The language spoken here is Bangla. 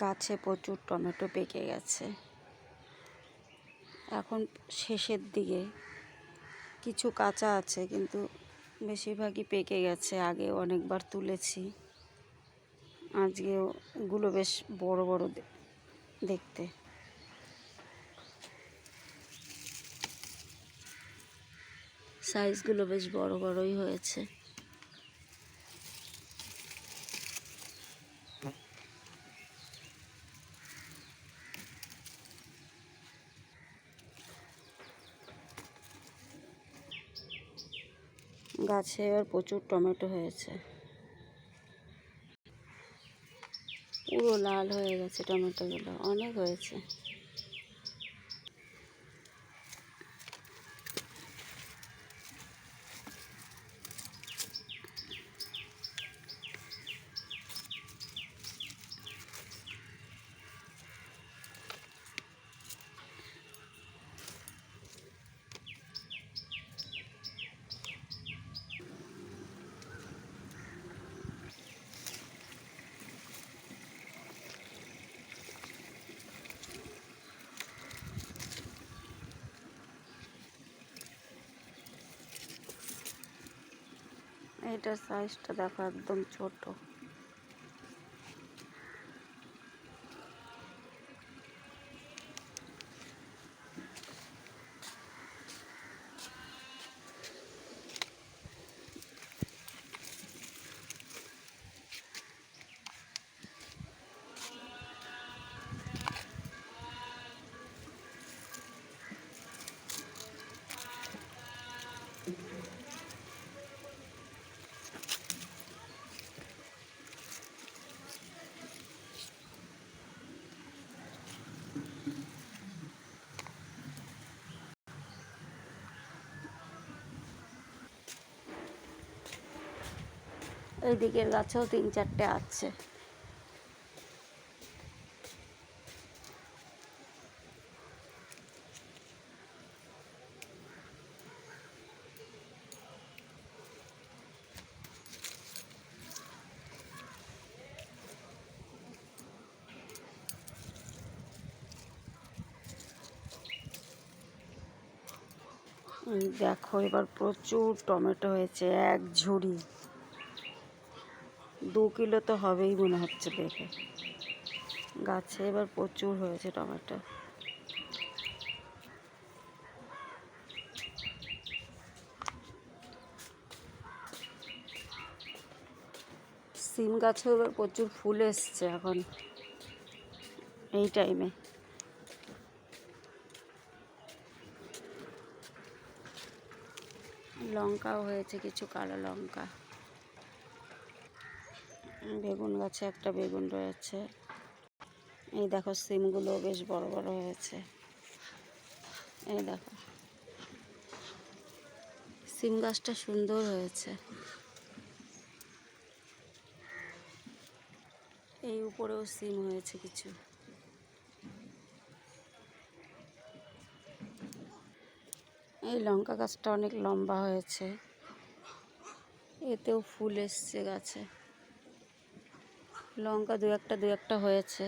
গাছে প্রচুর টমেটো পেকে গেছে। এখন শেষের দিকে কিছু কাঁচা আছে, কিন্তু বেশিরভাগই পেকে গেছে। আগে অনেকবার তুলেছি। আজকে গুলো বেশ বড় বড় দেখতে। সাইজগুলো বেশ বড় বড়ই হয়েছে। গাছে আর প্রচুর টমেটো হয়েছে। পুরো লাল হয়ে গেছে টমেটোগুলো অনেক হয়েছে। এটার সাইজটা দেখো একদম ছোট। এই দিকের গাছেও তিন চারটে আছে। দেখো এবার প্রচুর টমেটো হয়েছে এক ঝুড়ি। দু কিলো তো হবেই মনে হচ্ছে দেখে। গাছে এবার প্রচুর হয়েছে টমেটো। সিম গাছেও এবার প্রচুর ফুল এসছে এখন, এই টাইমে। লঙ্কাও হয়েছে, কিছু কালো লঙ্কা। বেগুন গাছে একটা বেগুন রয়েছে। এই দেখো, সিমগুলো বেশ বড় বড় হয়েছে। এই দেখো, সিম গাছটা সুন্দর হয়েছে। এই উপরেও সিম হয়েছে কিছু। এই লঙ্কা গাছটা অনেক লম্বা হয়েছে। এতেও ফুল এসছে গাছে। লঙ্কা দু একটা দু একটা হয়েছে।